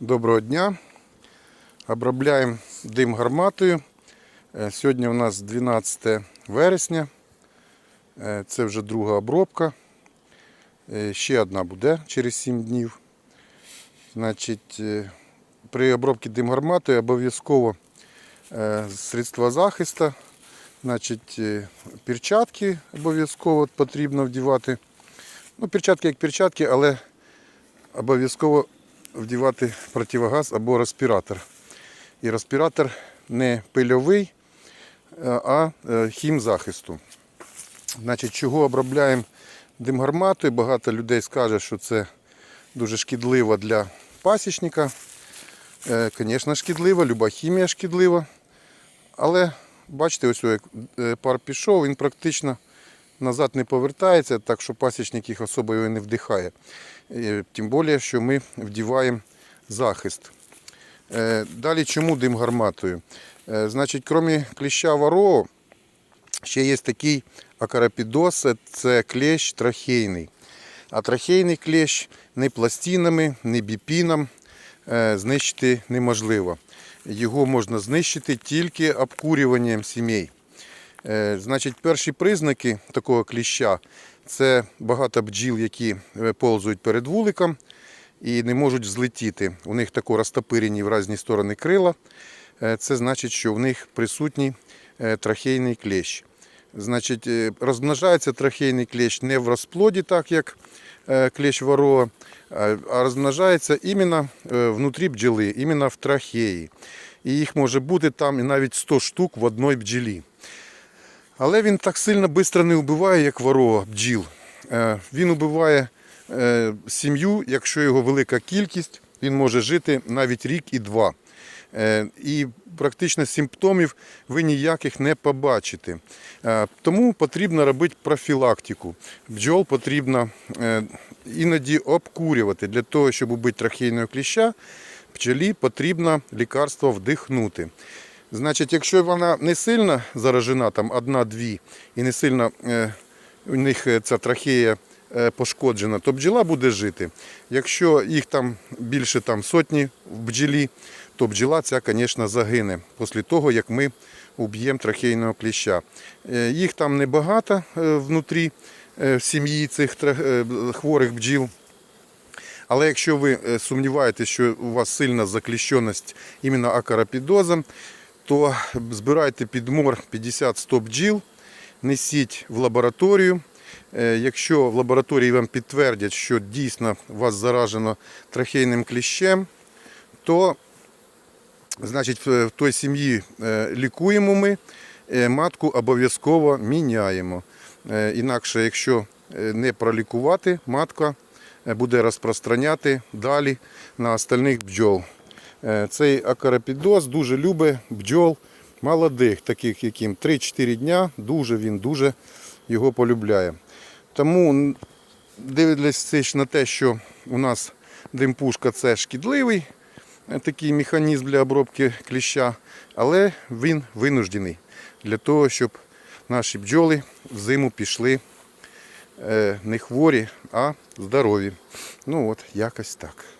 Доброго дня. Обробляємо дим гарматою. Е, Сьогодні у нас 12 вересня. Е, Це вже друга обробка. Е, Ще одна буде через 7 днів. Значить, при обробці дим гарматою обов'язково средства захисту. Значить, перчатки обов'язково потрібно вдівати. Ну, перчатки як перчатки, але обов'язково вдівати противогаз або респіратор. І респіратор не пильовий, е, а е, хімзахисту. Значить, чого обробляємо димгарматою? Багато людей скаже, що це дуже шкідливо для пасічника. Е, Звісно, шкідливо, люба хімія шкідлива. Але бачите, ось як е, пар пішов, він практично назад не повертається, так що пасічник їх особо його не вдихає. Е, Тим більше, що ми вдіваємо захист. Е, Далі чому дим гарматою? Е, Значить, крім кліща варо, ще є такий акарапідос, це клещ трахейний. А трахейний клещ ні пластинами, ні біпіном знищити неможливо. Його можна знищити тільки обкурюванням сімей. Е, Значить, перші признаки такого кліща це багато бджіл, які е, ползують перед вуликом і не можуть злетіти. У них тако розтопирені в різні сторони крила. Е, Це значить, що в них присутній трахейний клещ. Значить, розмножається трахейний клещ не в розплоді, так як клещ ворога, а розмножається іменно внутрі бджоли, іменно в трахеї. І їх може бути там і навіть 100 штук в одній бджілі. Але він так сильно швидко не вбиває, як ворога бджіл. Е, Він вбиває е, сім'ю, якщо його велика кількість, він може жити навіть рік і два. Е, І практично симптомів ви ніяких не побачите. Тому потрібно робити профілактику. Бджол потрібно іноді обкурювати. Для того, щоб убити трахейного кліща, пчелі потрібно лікарство вдихнути. Значить, якщо вона не сильно заражена, там одна-дві, і не сильно е, у них е, ця трахея е, пошкоджена, то бджола буде жити. Якщо їх там більше там, сотні в бджілі, то бджола ця, звісно, загине після того, як ми уб'ємо трахейного кліща. Е, Їх там небагато е, внутрі е, в сім'ї цих е, хворих бджіл. Але якщо ви е, сумніваєтесь, що у вас сильна закліщеність іменно акарапідозом, то збирайте підмор 50-100 бджіл, несіть в лабораторію. Е, Якщо в лабораторії вам підтвердять, що дійсно вас заражено трахейним кліщем, то значить в той сім'ї е, лікуємо ми, е, матку обов'язково міняємо. Інакше, якщо не пролікувати, матка буде розпространяти далі на остальних бджол. Е, Цей акарапідоз дуже любить бджол молодих, таких яким 3-4 дня, дуже він дуже його полюбляє. Тому, дивлячись на те, що у нас димпушка це шкідливий е, такий механізм для обробки кліща, але він винуждений для того, щоб наші бджоли взиму пішли е, не хворі, а здорові. Ну от, якось так.